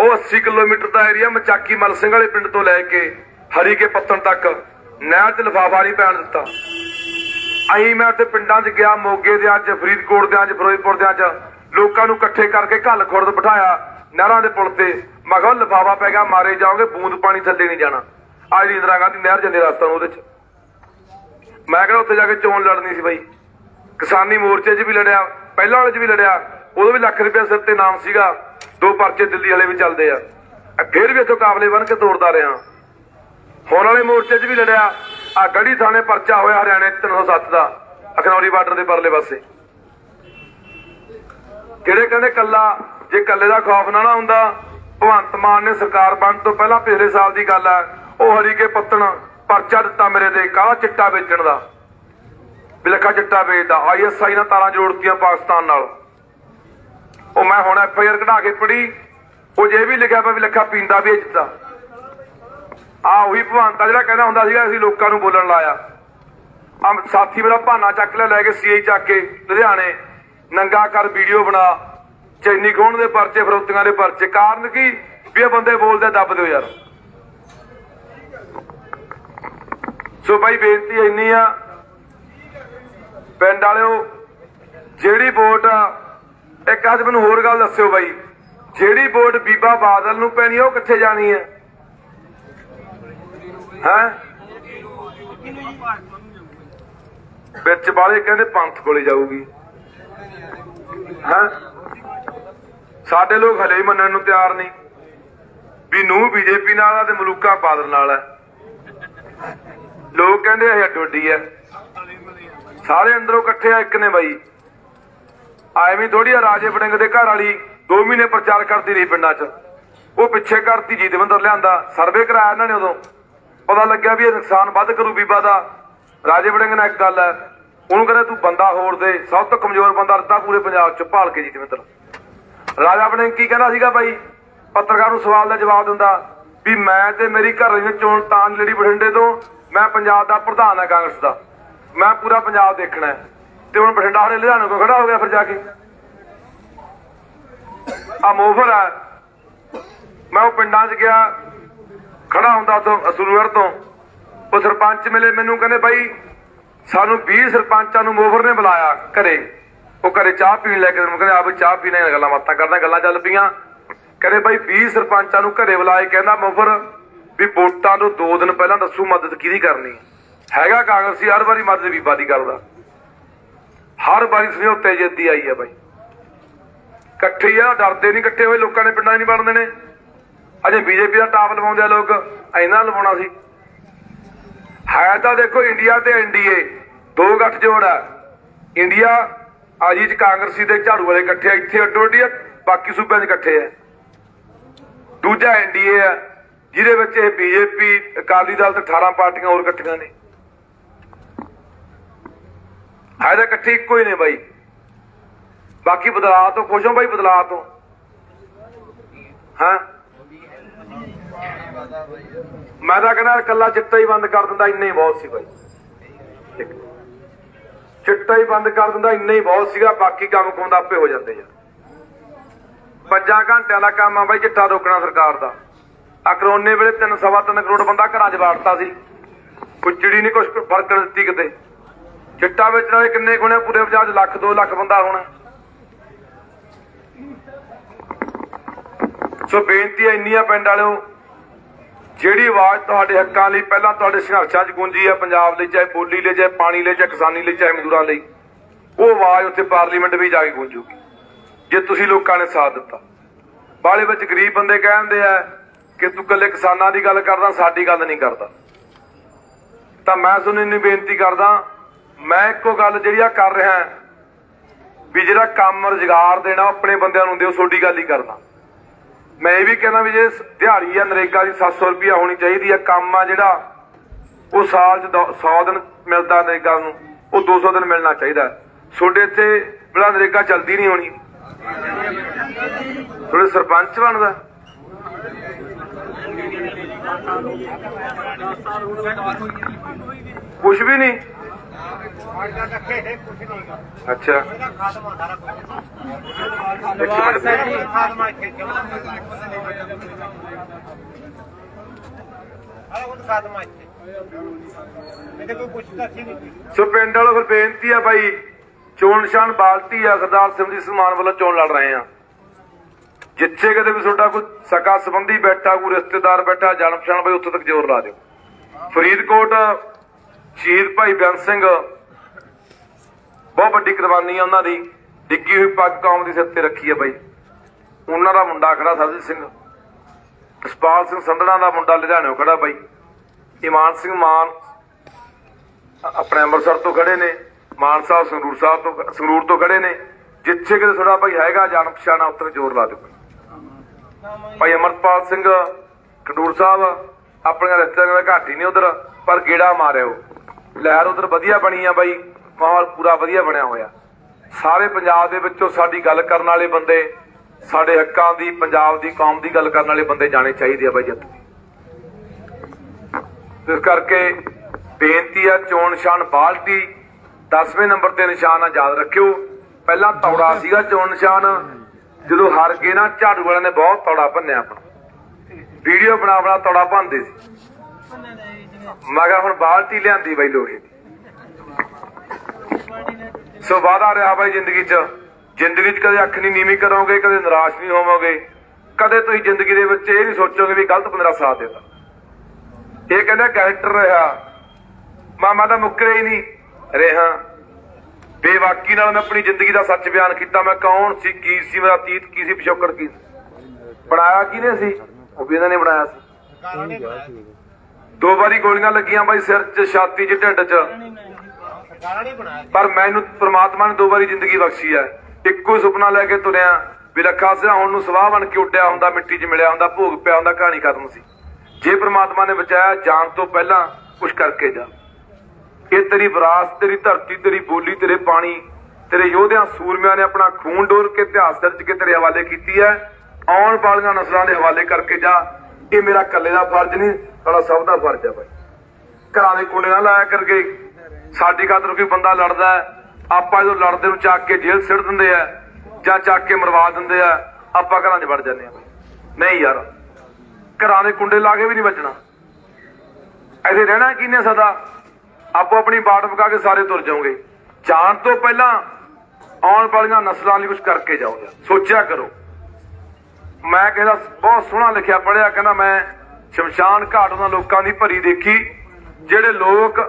ਉਹ 80 ਕਿਲੋਮੀਟਰ ਦਾ ਏਰੀਆ ਮਚਾਕੀ ਮਲ ਸਿੰਘ ਵਾਲੇ ਪਿੰਡ ਤੋਂ ਲੈ ਕੇ ਹਰੀ ਕੇ ਪੱਤਣ ਤੱਕ, ਨਹਿਰ 'ਚ ਲਿਫਾਫਾ ਨਹੀਂ ਪੈਣ ਦਿੱਤਾ। ਅਹੀਂ ਮੈਂ ਉੱਥੇ ਪਿੰਡਾਂ 'ਚ ਗਿਆ, ਮੋਗੇ ਦੇ ਅੱਜ, ਫਰੀਦਕੋਟ ਦੇ ਅੱਜ, ਫਿਰੋਜ਼ਪੁਰ ਦੇ ਅੱਜ, ਲੋਕਾਂ ਨੂੰ ਇਕੱਠੇ ਕਰਕੇ ਘੱਲ ਖੁਰਦ ਬਿਠਾਇਆ ਨਹਿਰਾਂ ਦੇ ਪੁਲ ਤੇ। ਮੈਂ ਕਿਹਾ ਲਿਫਾਫਾ ਪੈ ਗਿਆ, ਮਾਰੇ ਜਾਓਗੇ, ਬੂੰਦ ਪਾਣੀ ਥੱਲੇ ਨਹੀਂ ਜਾਣਾ। ਅੱਜ ਇੰਦਰਾ ਗਾਂਧੀ ਨਹਿਰ ਜਾਂਦੇ ਰਸਤਾ ਨੂੰ ਉਹਦੇ 'ਚ। ਮੈਂ ਕਿਹਾ ਉੱਥੇ ਜਾ ਕੇ ਚੋਣ ਲੜਨੀ ਸੀ ਬਾਈ। ਕਿਸਾਨੀ ਮੋਰਚੇ 'ਚ ਵੀ ਲੜਿਆ, ਪਹਿਲਾਂ ਵਾਲੇ 'ਚ ਵੀ ਲੜਿਆ। ਉਦੋਂ ਵੀ ਲੱਖ ਰੁਪਏ ਸਿਰ ਤੇ ਨਾਮ ਸੀਗਾ। ਦੋ ਪਰਚੇ ਦਿੱਲੀ ਵਾਲੇ ਵੀ ਚੱਲਦੇ ਆ। ਫਿਰ ਵੀ ਇੱਥੋਂ ਕਾਬਲੇ ਬਣ ਕੇ ਤੋੜਦਾ ਰਿਹਾ। ਹੁਣ ਵਾਲੇ ਮੋਰਚੇ 'ਚ ਵੀ ਲੜਿਆ। ਆ ਗੜੀ ਥਾਣੇ ਪਰਚਾ ਹੋਇਆ ਹਰਿਆਣੇ 'ਚ 307 ਦਾ। ਅਖਨੌਰੀ ਬਾਰਡਰ ਦੇ ਪਰਲੇ ਪਾਸੇ। ਕਿਹੜੇ ਕਹਿੰਦੇ ਕੱਲਾ, ਜੇ ਕੱਲੇ ਦਾ ਖੌਫ ਨਾ ਨਾ ਹੁੰਦਾ ਭਗਵੰਤ ਮਾਨ ਨੇ ਸਰਕਾਰ ਬਣਨ ਤੋਂ ਪਹਿਲਾਂ ਪਿਛਲੇ ਸਾਲ ਦੀ ਗੱਲ ਆ ਉਹ ਹਰੀਕੇ ਪੱਤਣ ਪਰਚਾ ਦਿੱਤਾ ਮੇਰੇ ਤੇ, ਕਾਲਾ ਚਿੱਟਾ ਵੇਚਣ ਦਾ। ਬਿਲਖਾ ਚਿੱਟਾ ਵੇਚਦਾ ਆਈਐਸਆਈ ਨਾਲ ਤਾਰਾਂ ਜੋੜਤੀਆਂ ਪਾਕਿਸਤਾਨ ਨਾਲ। ਉਹ ਮੈਂ ਹੁਣ ਐਫ ਕਢਾ ਕੇ ਪੜੀ ਉਹ ਜੇ ਵੀ ਲਿਖਿਆ ਪਿਆ ਵੀ ਲੱਖਾ ਪੀਂਦਾ ਵੇਚਦਾ। ਆ ਉਹੀ ਭਗਵੰਤਾ ਜਿਹੜਾ ਕਹਿੰਦਾ ਹੁੰਦਾ ਸੀਗਾ, ਅਸੀਂ ਲੋਕਾਂ ਨੂੰ ਬੋਲਣ ਲਾਇਆ। ਆ ਸਾਥੀ ਮੇਰਾ ਭਾਨਾ ਚੱਕ ਲਿਆ, ਲੈ ਕੇ ਸੀਆਈ ਚੱਕ ਕੇ, ਲੁਧਿਆਣੇ। ਨੰਗਾ ਕਰ ਵੀਡੀਓ ਬਣਾ ਚੈਨੀ ਖੋਣ ਦੇ ਪਰਚੇ, ਫਰੋਤੀਆਂ ਦੇ ਪਰਚੇ, ਕਾਰਨ ਕੀ? ਵੀ ਇਹ ਬੰਦੇ ਬੋਲਦੇ ਦੱਬ ਦਿਓ ਯਾਰ। ਸੋ ਬਾਈ, ਬੇਨਤੀ ਇੰਨੀ ਆ, ਪਿੰਡ ਵਾਲਿਓ, ਜਿਹੜੀ ਵੋਟ ਇੱਕ ਅੱਜ ਮੈਨੂੰ ਹੋਰ ਗੱਲ ਦੱਸਿਓ ਬਾਈ। ਜਿਹੜੀ ਵੋਟ ਬੀਬਾ ਬਾਦਲ ਨੂੰ ਪੈਣੀ ਉਹ ਕਿੱਥੇ ਜਾਣੀ ਹੈ ਹੈ? ਵਿੱਚ ਵਾਲੇ ਕਹਿੰਦੇ ਪੰਥ ਕੋਲੇ ਜਾਊਗੀ। ਹੈ? ਸਾਡੇ ਲੋਕ ਹਲੇ ਹੀ ਮੰਨਣ ਨੂੰ ਤਿਆਰ ਨਹੀਂ। ਵੀ ਨੂੰ ਬੀਜੇਪੀ ਨਾਲ ਆ ਤੇ ਮਲੂਕਾ ਬਾਦਲ ਨਾਲ ਹੈ ਲੋਕ ਕਹਿੰਦੇ ਇਹ ਡੋਡੀ ਹੈ ਸਾਰੇ ਅੰਦਰੋਂ ਇਕੱਠੇ ਆ, ਇੱਕ ਨੇ ਬਾਈ। ਐਵੇਂ ਥੋੜੀ ਆ, ਰਾਜੇ ਵੜਿੰਗ ਦੇ ਘਰ ਵਾਲੀ 2 ਮਹੀਨੇ ਪ੍ਰਚਾਰ ਕਰਦੀ ਰਹੀ ਪਿੰਡਾਂ 'ਚ। ਉਹ ਪਿੱਛੇ ਕਰਤੀ ਜੀਤਵਿੰਦਰ ਲਿਆਂਦਾ। ਸਰਵੇ ਕਰਾਇਆ ਇਹਨਾਂ ਨੇ ਉਦੋਂ। ਪਤਾ ਲੱਗਿਆ ਵੀ ਇਹ ਨੁਕਸਾਨ ਵੱਧ ਕਰੂ ਬੀਬਾ ਦਾ। ਰਾਜੇ ਵੜਿੰਗ ਨਾਲ ਇੱਕ ਗੱਲ ਹੈ ਉਹਨੂੰ ਕਹਿੰਦਾ ਤੂੰ ਬੰਦਾ ਹੋਰ ਦੇ। ਸਭ ਤੋਂ ਕਮਜ਼ੋਰ ਬੰਦਾ ਰੱਤਾ ਪੂਰੇ ਪੰਜਾਬ 'ਚ ਭਾਲ ਕੇ ਜੀਤਵਿੰਦਰ ਰਾਜਾ ਵੜਿੰਗ ਕੀ ਕਹਿੰਦਾ ਸੀਗਾ ਬਾਈ? ਪੱਤਰਕਾਰ ਨੂੰ ਸਵਾਲ ਦਾ ਜਵਾਬ ਦਿੰਦਾ, ਵੀ ਮੈਂ ਤੇ ਮੇਰੀ ਘਰ ਵਾਲੀ ਨੇ ਚੋਣ ਤਾਂ ਨੀ ਬਠਿੰਡੇ ਤੋਂ, ਮੈਂ ਪੰਜਾਬ ਦਾ ਪ੍ਰਧਾਨ ਹਾਂ ਕਾਂਗਰਸ ਦਾ। ਮੈਂ ਪੂਰਾ ਪੰਜਾਬ ਦੇਖਣਾ ਹੈ। ਤੇ ਹੁਣ ਬਠਿੰਡਾ ਵਾਲੇ ਲੁਧਿਆਣੇ ਕੋ ਖੜਾ ਹੋ ਗਿਆ ਫਿਰ ਜਾ ਕੇ। ਆ ਮੋਫਰ ਆ। ਮੈਂ ਉਹ ਪਿੰਡਾਂ 'ਚ ਗਿਆ, ਖੜਾ ਹੁੰਦਾ ਤੋਂ ਅਸੂਲਵਰ ਤੋਂ। ਉਹ ਸਰਪੰਚ ਮਿਲੇ, ਮੈਨੂੰ ਕਹਿੰਦੇ ਬਾਈ, ਸਾਨੂੰ 20 ਸਰਪੰਚਾਂ ਨੂੰ ਮੋਫਰ ਨੇ ਬੁਲਾਇਆ ਘਰੇ। ਉਹ ਘਰੇ ਚਾਹ ਪੀਣ ਲੈ ਕੇ ਮੈਨੂੰ ਕਹਿੰਦੇ ਆ ਚਾਹ ਪੀਣ ਦੀਆਂ ਗੱਲਾਂ ਬਾਤਾਂ ਕਰਦਾ, ਗੱਲਾਂ ਚੱਲ ਪਈਆਂ। ਕਹਿੰਦੇ ਬਾਈ 20 ਸਰਪੰਚਾਂ ਨੂੰ ਘਰੇ ਬੁਲਾਏ ਕਹਿੰਦਾ ਮੋਫਰ ਵੀ ਵੋਟਾਂ ਤੋਂ 2 ਦਿਨ ਪਹਿਲਾਂ ਦੱਸੂ ਮਦਦ ਕਿਹਦੀ ਕਰਨੀ। ਹੈਗਾ ਕਾਂਗਰਸੀ ਹਰ ਵਾਰੀ ਮਦਦ ਬੀਬਾ ਦੀ ਕਰਦਾ। ਹਰ ਵਾਰੀ ਸਮਝੌਤੇ ਜਿੱਦੀ ਆਈ ਹੈ ਬਾਈ। ਇਕੱਠੇ ਆ, ਡਰਦੇ ਨਹੀਂ ਇਕੱਠੇ ਹੋਏ, ਲੋਕਾਂ ਨੇ ਪਿੰਡਾਂ 'ਚ ਨਹੀਂ ਬਣਦੇ ਨੇ। ਅਜੇ ਬੀਜੇਪੀ ਦਾ ਟਾਪ ਲਵਾਉਂਦੇ ਆ ਲੋਕ ਐਨਾ ਲਵਾਉਣਾ ਸੀ। ਹੈ ਤਾਂ ਦੇਖੋ ਇੰਡੀਆ ਤੇ ਐਨਡੀਏ ਦੋ ਗੱਠ ਜੋੜ ਆ। ਇੰਡੀਆ ਆਜੀ ਚ ਕਾਂਗਰਸੀ ਦੇ ਝਾੜੂ ਵਾਲੇ ਇਕੱਠੇ ਇੱਥੇ ਅੱਡੋ ਅੱਡੀ ਬਾਕੀ ਸੂਬਿਆਂ 'ਚ ਇਕੱਠੇ ਆ। ਦੂਜਾ ਐਨਡੀਏ ਆ, ਜਿਹਦੇ ਵਿੱਚ ਇਹ ਬੀਜੇਪੀ ਅਕਾਲੀ ਦਲ ਤੇ 18 ਪਾਰਟੀਆਂ ਹੋਰ ਇਕੱਠੀਆਂ ਨੇ। ਹੈ ਤਾਂ ਇਕੱਠੇ ਇੱਕੋ ਹੀ ਨੇ ਬਾਈ। ਬਾਕੀ ਬਦਲਾਅ ਤੋਂ ਖੁਸ਼ ਹੋ ਬਾਈ, ਬਦਲਾਅ ਤੋਂ? ਹਾਂ? ਮੈਂ ਤਾਂ ਕਹਿੰਦਾ ਇਕੱਲਾ ਚਿੱਟਾ ਹੀ ਬੰਦ ਕਰ ਦਿੰਦਾ, ਇੰਨਾ ਹੀ ਬਹੁਤ ਸੀ ਬਾਈ। ਚਿੱਟਾ ਹੀ ਬੰਦ ਕਰ ਦਿੰਦਾ, ਇੰਨਾ ਹੀ ਬਹੁਤ ਸੀਗਾ, ਬਾਕੀ ਕੰਮ ਖੁੰਦਾ ਆਪੇ ਹੋ ਜਾਂਦੇ ਯਾਰ ਪੰਜਾਂ ਘੰਟਿਆਂ ਦਾ ਕੰਮ ਆ ਬਾਈ, ਚਿੱਟਾ ਰੋਕਣਾ ਸਰਕਾਰ ਦਾ। ਆ ਕਰੋਨੇ ਵੇਲੇ 3 ਸਵਾ 3 ਕਰੋੜ ਬੰਦਾ ਘਰਾਂ 'ਚ ਵਾੜਤਾ ਸੀ। ਕੋਈ ਚਿੜੀ ਨਹੀਂ ਕੁਛ ਫ਼ਰਕ ਦਿੱਤੀ ਕਿਤੇ। ਚਿੱਟਾ ਵੇਚਣ ਵਾਲੇ ਕਿੰਨੇ ਗੁਣੇ ਪੂਰੇ ਪੰਜਾਬ 'ਚ ਲੱਖ 2 ਲੱਖ ਬੰਦਾ ਹੋਣਾ। ਸੋ ਬੇਨਤੀ ਹੈ ਇੰਨੀ ਆ ਪਿੰਡ ਵਾਲਿਓ ਜਿਹੜੀ ਆਵਾਜ਼ ਤੁਹਾਡੇ ਹੱਕਾਂ ਲਈ, ਪਹਿਲਾਂ ਤੁਹਾਡੇ ਸੰਘਰਸ਼ਾਂ 'ਚ ਗੂੰਜੀ ਹੈ ਪੰਜਾਬ ਲਈ, ਚਾਹੇ ਬੋਲੀ ਲਈ, ਚਾਹੇ ਪਾਣੀ ਲਈ, ਚਾਹੇ ਕਿਸਾਨੀ ਲਈ, ਚਾਹੇ ਮਜ਼ਦੂਰਾਂ ਲਈ, ਉਹ ਆਵਾਜ਼ ਉੱਥੇ ਪਾਰਲੀਮੈਂਟ ਵੀ ਜਾ ਕੇ ਗੂੰਜੂਗੀ ਜੇ ਤੁਸੀਂ ਲੋਕਾਂ ਨੇ ਸਾਥ ਦਿੱਤਾ। ਬਾਲੇ ਵਿੱਚ ਗਰੀਬ ਬੰਦੇ ਕਹਿੰਦੇ ਆ ਕਿ ਤੂੰ ਕੱਲੇ ਕਿਸਾਨਾਂ ਦੀ ਗੱਲ ਕਰਦਾ, ਸਾਡੀ ਗੱਲ ਨਹੀਂ ਕਰਦਾ। ਤਾਂ ਮੈਂ ਤੁਹਾਨੂੰ ਇੰਨੀ ਬੇਨਤੀ ਕਰਦਾ, ਮੈਂ ਇੱਕੋ ਗੱਲ ਜਿਹੜੀ ਆ ਕਰ ਰਿਹਾ, ਵੀ ਜਿਹੜਾ ਕੰਮ ਰੁਜ਼ਗਾਰ ਦੇਣਾ ਆਪਣੇ ਬੰਦਿਆਂ ਨੂੰ ਦਿਓ ਤੁਹਾਡੀ ਗੱਲ ਹੀ ਕਰਦਾ। ਮੈਂ ਇਹ ਵੀ ਕਹਿੰਦਾ ਵੀ ਜੇ ਦਿਹਾੜੀ ਆ ਨਰੇਗਾ ਦੀ 700 ਰੁਪਿਆ ਹੋਣੀ ਚਾਹੀਦੀ ਆ, ਕੰਮ ਆ ਜਿਹੜਾ, ਉਹ ਸਾਲ ਚ 100 ਦਿਨ ਮਿਲਦਾ ਨਰੇਗਾ ਨੂੰ, ਉਹ 200 ਦਿਨ ਮਿਲਣਾ ਚਾਹੀਦਾ ਤੁਹਾਡੇ ਇੱਥੇ ਬੜਾ ਨਰੇਗਾ ਚੱਲਦੀ ਨਹੀਂ ਹੋਣੀ। ਤੁਹਾਡੇ ਸਰਪੰਚ ਬਣਦਾ। ਕੁਝ ਵੀ ਨਹੀਂ। ਅੱਛਾ। ਧੰਨਵਾਦ ਸਰ ਸੋ ਪਿੰਡ ਵਾਲੋ ਫਿਰ ਬੇਨਤੀ ਆ ਬਾਈ ਚੋਣ ਨਿਸ਼ਾਨ ਬਾਲਟੀ ਆ, ਸਰਦਾਰ ਸਿਮਰਜੀਤ ਸਮਾਨ ਵੱਲੋਂ ਚੋਣ ਲੜ ਰਹੇ ਆ। ਜਿੱਥੇ ਕਦੇ ਵੀ ਤੁਹਾਡਾ ਕੋਈ ਸਕਾ ਸੰਬੰਧੀ ਬੈਠਾ, ਕੋਈ ਰਿਸ਼ਤੇਦਾਰ ਬੈਠਾ ਜਾਣ ਪਛਾਣ ਬਈ, ਉੱਥੇ ਤੱਕ ਜ਼ੋਰ ਲਾ ਦਿਓ। ਫਰੀਦਕੋਟ ਸ਼ਹੀਦ ਭਾਈ ਬੇਅੰਤ ਸਿੰਘ ਬਹੁਤ ਵੱਡੀ ਕੁਰਬਾਨੀ ਆ ਉਹਨਾਂ ਦੀ। ਡਿੱਗੀ ਹੋਈ ਪੱਗ ਕੌਮ ਦੀ ਸਿਰ ਤੇ ਰੱਖੀ ਆ ਬਾਈ। ਉਹਨਾਂ ਦਾ ਮੁੰਡਾ ਖੜਾ ਸਰਜੀਤ ਸਿੰਘ। ਜਸਪਾਲ ਸਿੰਘ ਸੰਧਣਾ ਦਾ ਮੁੰਡਾ ਲੁਧਿਆਣਿਓਂ ਖੜਾ ਬਾਈ। ਇਮਾਨ ਸਿੰਘ ਮਾਨ ਆਪਣੇ ਅੰਮ੍ਰਿਤਸਰ ਤੋਂ ਖੜੇ ਨੇ। ਮਾਨ ਸਾਹਿਬ ਸੰਗਰੂਰ ਸਾਹਿਬ ਤੋਂ ਸੰਗਰੂਰ ਤੋਂ ਖੜੇ ਨੇ। ਜਿੱਥੇ ਕਿਤੇ ਥੋੜਾ ਭਾਈ ਹੈਗਾ, ਜਾਣ ਪਛਾਣਾ ਉੱਤੇ ਜ਼ੋਰ ਲਾ ਦਿਓ। ਭਾਈ ਅਮਰਪਾਲ ਸਿੰਘ ਖਡੂਰ ਸਾਹਿਬ ਆਪਣੇ ਰਿਸ਼ਤੇਦਾਰਾਂ ਦਾ ਘਾਟ ਹੀ ਨਹੀਂ ਉਧਰ, ਪਰ ਗੇੜਾ ਮਾਰਿਓ। ਲਹਿਰ ਉਧਰ ਵਧੀਆ ਬਣੀ ਆ ਬਾਈ। ਮਾਹੌਲ ਪੂਰਾ ਵਧੀਆ ਬਣਿਆ ਹੋਇਆ। ਸਾਰੇ ਪੰਜਾਬ ਦੇ ਵਿੱਚੋਂ ਸਾਡੀ ਗੱਲ ਕਰਨ ਵਾਲੇ ਬੰਦੇ ਸਾਡੇ ਹੱਕਾਂ ਦੀ ਪੰਜਾਬ ਦੀ ਕੌਮ ਦੀ ਗੱਲ ਕਰਨ ਵਾਲੇ ਬੰਦੇ ਜਾਣੇ ਚਾਹੀਦੇ ਆ ਬਾਈ ਜੱਤ ਇਸ ਕਰਕੇ ਬੇਨਤੀ ਆ ਚੋਣ ਨਿਸ਼ਾਨ ਬਾਲਟੀ 10ਵੇਂ ਨੰਬਰ ਤੇ ਨਿਸ਼ਾਨ ਆ ਯਾਦ ਰੱਖਿਓ। ਪਹਿਲਾਂ ਤੌੜਾ ਸੀਗਾ ਚੋਣ ਨਿਸ਼ਾਨ। ਜਦੋਂ ਹਾਰ ਗਏ ਨਾ ਝਾੜੂ ਵਾਲਿਆਂ ਨੇ ਬਹੁਤ ਤੌੜਾ ਭੰਨਿਆ ਆਪਣਾ। ਵੀਡੀਓ ਬਣਾ ਬਣਾ ਤੌੜਾ ਭੰਨਦੇ ਸੀ। ਮੈਂ ਕਿਹਾ ਹੁਣ ਬਾਲਟੀ ਲਿਆਂਦੀ ਬਾਈ ਲੋਹੇ ਦੀ। ਸੋ ਵਾਦਾ ਰਿਹਾ ਬਾਈ ਜ਼ਿੰਦਗੀ 'ਚ। ਜ਼ਿੰਦਗੀ 'ਚ ਕਦੇ ਅੱਖ ਨਹੀਂ ਨੀਵੀਂ ਕਰੋਗੇ ਕਦੇ ਨਿਰਾਸ਼ ਨਹੀਂ ਹੋਵੋਗੇ। ਕਦੇ ਤੁਸੀਂ ਜ਼ਿੰਦਗੀ ਦੇ ਵਿੱਚ ਇਹ ਨਹੀਂ ਸੋਚੋਗੇ ਵੀ ਗਲਤ ਬੰਦੇ ਦਾ ਸਾਥ ਦੇਤਾ। ਇਹ ਕਹਿੰਦਾ ਕੈਰੈਕਟਰ ਰਿਹਾ। ਮਾਮਾ ਤਾਂ ਮੁੱਕਰੇ ਹੀ ਨਹੀਂ। ਰਿਹਾ ਬੇਵਾਕੀ ਨਾਲ ਮੈਂ ਆਪਣੀ ਜ਼ਿੰਦਗੀ ਦਾ ਸੱਚ ਬਿਆਨ ਕੀਤਾ। ਮੈਂ ਕੌਣ ਸੀ ਕੀ ਸੀ ਮੇਰਾ ਅਤੀਤ ਕੀ ਸੀ ਪਿਛੋਕੜ ਕੀ ਸੀ? ਬਣਾਇਆ ਕਿਹਨੇ ਸੀ? ਉਹ ਵੀ ਇਹਨਾਂ ਨੇ ਬਣਾਇਆ ਸੀ। ਦੋ ਵਾਰੀ ਗੋਲੀਆਂ ਲੱਗੀਆਂ ਬਾਈ ਸਿਰ 'ਚ ਛਾਤੀ 'ਚ ਢਿੱਡ 'ਚ। ਪਰ ਮੈਨੂੰ ਪ੍ਰਮਾਤਮਾ ਨੇ ਦੋ ਵਾਰੀ ਜ਼ਿੰਦਗੀ ਬਖਸ਼ੀ ਹੈ। ਇੱਕੋ ਸੁਪਨਾ ਲੈ ਕੇ ਤੁਰਿਆ ਵੀ ਲੱਖਾ ਸਿਆ ਹੁਣ ਨੂੰ ਸਵਾਹ ਬਣ ਕੇ ਉੱਡਿਆ ਹੁੰਦਾ, ਮਿੱਟੀ 'ਚ ਮਿਲਿਆ ਹੁੰਦਾ, ਭੋਗ ਪਿਆ ਹੁੰਦਾ, ਕਹਾਣੀ ਖਤਮ ਸੀ। ਜੇ ਪ੍ਰਮਾਤਮਾ ਨੇ ਬਚਾਇਆ, ਜਾਣ ਤੋਂ ਪਹਿਲਾਂ ਕੁਝ ਕਰਕੇ ਜਾ। ਇਹ ਤੇਰੀ ਵਿਰਾਸਤ, ਤੇਰੀ ਧਰਤੀ, ਤੇਰੀ ਬੋਲੀ, ਤੇਰੇ ਪਾਣੀ, ਤੇਰੇ ਯੋਧਿਆਂ, ਸੂਰਮਿਆਂ ਨੇ ਆਪਣਾ ਖੂਨ ਡੋਲ ਕੇ ਇਤਿਹਾਸ ਦਰਜ ਕੇ ਤੇਰੇ ਹਵਾਲੇ ਕੀਤੀ ਹੈ। ਆਉਣ ਵਾਲੀਆਂ ਨਸਲਾਂ ਦੇ ਹਵਾਲੇ ਕਰਕੇ ਜਾ। ਇਹ ਮੇਰਾ ਇਕੱਲੇ ਦਾ ਫਰਜ਼ ਨਹੀਂ, ਸਾਡਾ ਸਭ ਦਾ ਫਰਜ਼ ਹੈ ਬਾਈ ਘਰਾਂ ਦੇ ਕੁੰਡੇ ਨਾ ਲਾਇਆ ਕਰਕੇ ਸਾਡੀ ਖਾਤਰ ਕੋਈ ਬੰਦਾ ਲੜਦਾ ਹੈ, ਆਪਾਂ ਜਦੋਂ ਲੜਦੇ ਨੂੰ ਚੱਕ ਕੇ ਜੇਲ੍ਹ ਸਿੱਟ ਦਿੰਦੇ ਆ ਜਾਂ ਚੱਕ ਕੇ ਮਰਵਾ ਦਿੰਦੇ ਆ ਆਪਾਂ ਘਰਾਂ 'ਚ ਵੜ ਜਾਂਦੇ ਆ ਨਹੀਂ ਯਾਰ ਘਰਾਂ ਦੇ ਕੁੰਡੇ ਲਾ ਕੇ ਵੀ ਨਹੀਂ ਬਚਣਾ ਐਸੇ ਰਹਿਣਾ ਕਿਨੇ ਸਦਾ? ਆਪੋ ਆਪਣੀ ਬਾਟ ਪਕਾ ਕੇ ਸਾਰੇ ਤੁਰ ਜਾਓਗੇ। ਜਾਣ ਤੋਂ ਪਹਿਲਾਂ ਆਉਣ ਵਾਲੀਆਂ ਨਸਲਾਂ ਲਈ ਕੁਝ ਕਰਕੇ ਜਾਓ ਯਾਰ ਸੋਚਿਆ ਕਰੋ। ਮੈਂ ਕਹਿੰਦਾ ਬਹੁਤ ਸੋਹਣਾ ਲਿਖਿਆ ਪੜਿਆ ਕਹਿੰਦਾ ਮੈਂ ਸ਼ਮਸ਼ਾਨ ਘਾਟ ਉਹਨਾਂ ਲੋਕਾਂ ਦੀ ਭਰੀ ਦੇਖੀ ਜਿਹੜੇ ਲੋਕ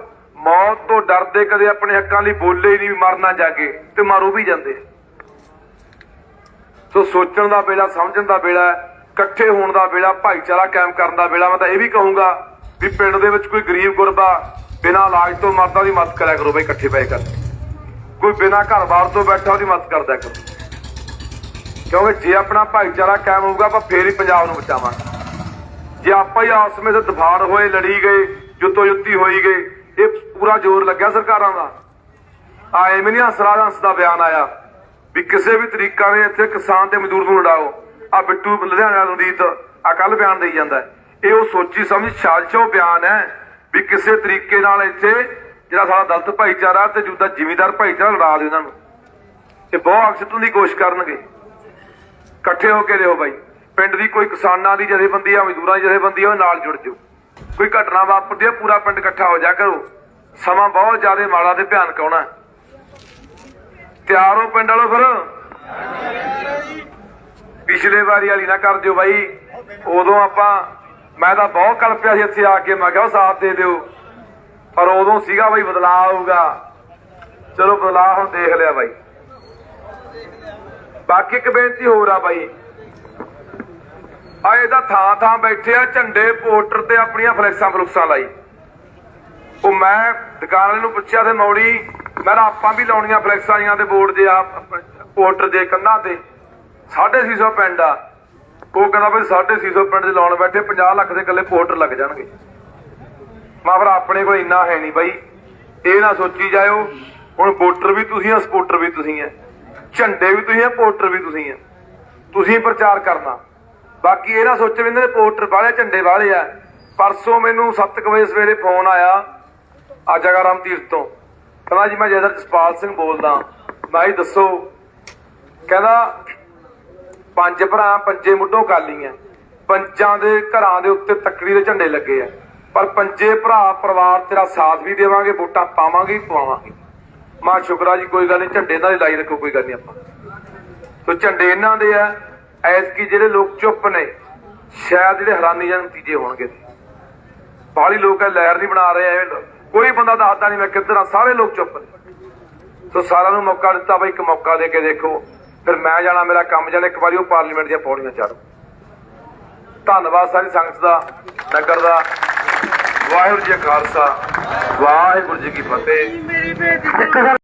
ਮੌਤ ਤੋਂ ਡਰਦੇ ਕਦੇ ਆਪਣੇ ਹੱਕਾਂ ਲਈ ਬੋਲੇ ਹੀ ਨਹੀਂ ਵੀ ਮਰਨਾ ਜਾ ਕੇ, ਤੇ ਮਾਰੂ ਵੀ ਜਾਂਦੇ। ਸੋ ਸੋਚਣ ਦਾ ਵੇਲਾ, ਸਮਝਣ ਦਾ ਵੇਲਾ, ਇਕੱਠੇ ਹੋਣ ਦਾ ਵੇਲਾ, ਭਾਈਚਾਰਾ ਕਾਇਮ ਕਰਨ ਦਾ ਵੇਲਾ, ਮੈਂ ਤਾਂ ਇਹ ਵੀ ਕਹੂੰਗਾ ਵੀ ਪਿੰਡ ਦੇ ਵਿੱਚ ਕੋਈ ਗਰੀਬ ਗੁਰਬਾ ਬਿਨਾਂ ਇਲਾਜ ਤੋਂ ਮਰਦਾ ਉਹਦੀ ਮਦਦ ਕਰਿਆ ਕਰੋ ਬਈ, ਇਕੱਠੇ ਪੈ ਕਰ। ਕੋਈ ਬਿਨਾਂ ਘਰ-ਬਾਰ ਤੋਂ ਬੈਠਾ ਉਹਦੀ ਮਦਦ ਕਰਦਾ ਕਰੋ। ਕਿਉਂਕਿ ਜੇ ਆਪਣਾ ਭਾਈਚਾਰਾ ਕਾਇਮ ਹੋਊਗਾ, ਆਪਾਂ ਫੇਰ ਹੀ ਪੰਜਾਬ ਨੂੰ ਬਚਾਵਾਂਗੇ। ਜੇ ਆਪਾਂ ਹੀ ਆਸਮੇ ਤੇ ਦਫਾੜ ਹੋਏ, ਲੜੀ ਗਏ ਜੁੱਤੋ ਜੁੱਤੀ ਹੋਈ ਗਏ, ਇਹ ਪੂਰਾ ਜ਼ੋਰ ਲੱਗਿਆ ਸਰਕਾਰਾਂ ਦਾ। ਆ ਐਵੇਂ ਨਹੀਂ ਹਸਰਾ ਹੰਸ ਦਾ ਬਿਆਨ ਆਇਆ ਵੀ ਕਿਸੇ ਵੀ ਤਰੀਕਾ ਨਾਲ ਇੱਥੇ ਕਿਸਾਨ ਤੇ ਮਜ਼ਦੂਰ ਨੂੰ ਲੜਾਓ। ਆ ਬਿੱਟੂ ਲੁਧਿਆਣਾ ਦਾ ਆ ਕੱਲ ਬਿਆਨ ਦੇਈ ਜਾਂਦਾ ਇਹ ਉਹ ਸੋਚੀ ਸਮਝ ਸਾਜ਼ਿਸ਼ੋ ਬਿਆਨ ਹੈ ਵੀ ਕਿਸੇ ਤਰੀਕੇ ਨਾਲ ਇੱਥੇ ਜਿਹੜਾ ਸਾਡਾ ਦਲਤ ਭਾਈਚਾਰਾ ਤੇ ਜੁਦਾ ਜ਼ਿਮੀਦਾਰ ਭਾਈਚਾਰਾ ਲੜਾ ਦਿਓ ਇਹਨਾਂ ਨੂੰ। ਇਹ ਬਹੁਤ ਅਕਸਰ ਦੀ ਕੋਸ਼ਿਸ਼ ਕਰਨਗੇ। ਇਕੱਠੇ ਹੋ ਕੇ ਰਹੋ ਬਾਈ। ਪਿੰਡ ਦੀ ਕੋਈ ਕਿਸਾਨਾਂ ਦੀ ਜਥੇਬੰਦੀ ਆ ਮਜ਼ਦੂਰਾਂ ਦੀ ਜਥੇਬੰਦੀ ਆ ਨਾਲ ਜੁੜ ਜਾਓ। ਕੋਈ ਘਟਨਾ ਵਾਪਰਦੀ ਆ, ਪੂਰਾ ਪਿੰਡ ਇਕੱਠਾ ਹੋ ਜਾ ਕਰੋ। ਸਮਾਂ ਬਹੁਤ ਜ਼ਿਆਦਾ ਮਾੜਾ ਤੇ ਭਿਆਨਕ ਆਉਣਾ। ਤਿਆਰ ਹੋ ਪਿੰਡ ਵਾਲੋ ਫਿਰ? ਪਿਛਲੇ ਵਾਰੀ ਵਾਲੀ ਨਾ ਕਰ ਦਿਓ ਬਾਈ। ਉਦੋਂ ਆਪਾਂ, ਮੈਂ ਤਾਂ ਬਹੁਤ ਕਲਪਿਆ ਸੀ ਇੱਥੇ ਆ ਕੇ, ਮੈਂ ਕਿਹਾ ਸਾਥ ਦੇ ਦਿਓ। ਪਰ ਉਦੋਂ ਸੀਗਾ ਬਾਈ, ਬਦਲਾਅ ਆਊਗਾ। ਚਲੋ ਬਦਲਾਅ ਹੁਣ ਦੇਖ ਲਿਆ ਬਾਈ। ਬਾਕੀ ਇੱਕ ਬੇਨਤੀ ਹੋਰ ਆ ਬਾਈ। ਆ ਇਹਦਾ ਥਾਂ ਥਾਂ ਬੈਠੇ ਆ ਝੰਡੇ ਪੋਸਟਰ ਤੇ ਆਪਣੀਆਂ ਫਲੈਕਸਾਂ ਫਲੁਕਸਾਂ ਲਾਈ। ਉਹ ਮੈਂ ਦੁਕਾਨ ਵਾਲੇ ਨੂੰ ਪੁੱਛਿਆ ਤੇ ਮੌੜੀ, ਮੈਂ ਆਪਾਂ ਵੀ ਲਾਉਣੀਆਂ ਫਲੈਕਸਾਂ ਜੀਆਂ ਤੇ ਬੋਰਡ ਦੇ ਆ ਪੋਸਟਰ ਦੇ ਕੰਨਾਂ ਤੇ। 650 ਪਿੰਡ ਆ। ਉਹ ਕਹਿੰਦਾ ਬਈ 650 ਪਿੰਡ ਦੇ ਲਾਉਣ ਬੈਠੇ 50 ਲੱਖ ਦੇ ਇਕੱਲੇ ਪੋਸਟਰ ਲੱਗ ਜਾਣਗੇ। ਮੈਂ ਫਿਰ ਆਪਣੇ ਕੋਲ ਇੰਨਾ ਹੈ ਨਹੀਂ ਬਾਈ। ਇਹ ਨਾ ਸੋਚੀ ਜਾਇਓ, ਹੁਣ ਵੋਟਰ ਵੀ ਤੁਸੀਂ ਆ, ਸਪੋਰਟਰ ਵੀ ਤੁਸੀਂ ਆ। ਝੰਡੇ ਵੀ ਤੁਸੀਂ ਆ ਪੋਸਟਰ ਵੀ ਤੁਸੀਂ ਆ। ਤੁਸੀਂ ਪ੍ਰਚਾਰ ਕਰਨਾ। ਬਾਕੀ ਇਹ ਨਾ ਸੋਚੋ ਵੀ ਇਹਨਾਂ ਦੇ ਪੋਸਟਰ ਵਾਲੇ ਝੰਡੇ ਵਾਲੇ ਆ। ਪਰਸੋਂ ਮੈਨੂੰ 7 ਵਜੇ ਸਵੇਰੇ ਫੋਨ ਆਇਆ ਆ ਜਗਾਰਾਮ ਤੀਰਥ ਤੋਂ ਕਹਿੰਦਾ ਜੀ ਮੈਂ ਜੈਦਰ ਜਸਪਾਲ ਸਿੰਘ ਬੋਲਦਾ, ਮੈਂ ਦੱਸੋ। ਕਹਿੰਦਾ, ਪੰਜ ਭਰਾ, ਪੰਜੇ ਮੁੱਢੋਂ ਕਾਲੀਆਂ। ਪੰਜਾਂ ਦੇ ਘਰਾਂ ਦੇ ਉੱਤੇ ਤੱਕੜੀ ਦੇ ਝੰਡੇ ਲੱਗੇ ਆ। ਪਰ ਪੰਜੇ ਭਰਾ ਪਰਿਵਾਰ ਤੇਰਾ ਸਾਥ ਵੀ ਦੇਵਾਂਗੇ, ਵੋਟਾਂ ਪਾਵਾਂਗੇ ਹੀ ਪਵਾਵਾਂਗੇ। ਮਾ ਸ਼ੁਕਰਾ ਜੀ, ਕੋਈ ਗੱਲ ਨਹੀਂ, ਝੰਡੇ ਨਾਲ ਹੀ ਲਾਈ ਰੱਖੋ, ਕੋਈ ਗੱਲ ਨਹੀਂ ਆਪਾਂ। ਸੋ ਝੰਡੇ ਇਹਨਾਂ ਦੇ ਆ, ਐਤਕੀ ਜਿਹੜੇ ਲੋਕ ਚੁੱਪ ਨੇ, ਸ਼ਾਇਦ ਜਿਹੜੇ ਹੈਰਾਨੀ ਜਨ ਨਤੀਜੇ ਹੋਣਗੇ। ਬਾਹਲੀ ਲੋਕ ਐ ਲਹਿਰ ਨਹੀਂ ਬਣਾ ਰਹੇ ਐ ਕੋਈ ਬੰਦਾ ਦੱਸਦਾ ਨਹੀਂ ਮੈਂ ਕਿੱਧਰ ਆ, ਸਾਰੇ ਲੋਕ ਚੁੱਪ ਨੇ। ਸੋ ਸਾਰਿਆਂ ਨੂੰ ਮੌਕਾ ਦਿੱਤਾ ਬਈ ਇੱਕ ਮੌਕਾ ਦੇ ਕੇ ਦੇਖੋ। ਫਿਰ ਮੈਂ ਜਾਣਾ, ਮੇਰਾ ਕੰਮ ਜਾਣਾ, ਇੱਕ ਵਾਰੀ ਉਹ ਪਾਰਲੀਮੈਂਟ ਦੀਆਂ ਪੌੜੀਆਂ ਚੜ੍ਹ ਧੰਨਵਾਦ ਸਾਰੀ ਸੰਗਤ ਦਾ, ਨਗਰ ਦਾ। ਵਾਹਿਗੁਰੂ ਜੀ ਕਾ ਖਾਲਸਾ, ਵਾਹਿਗੁਰੂ ਜੀ ਕੀ ਫਤਿਹ।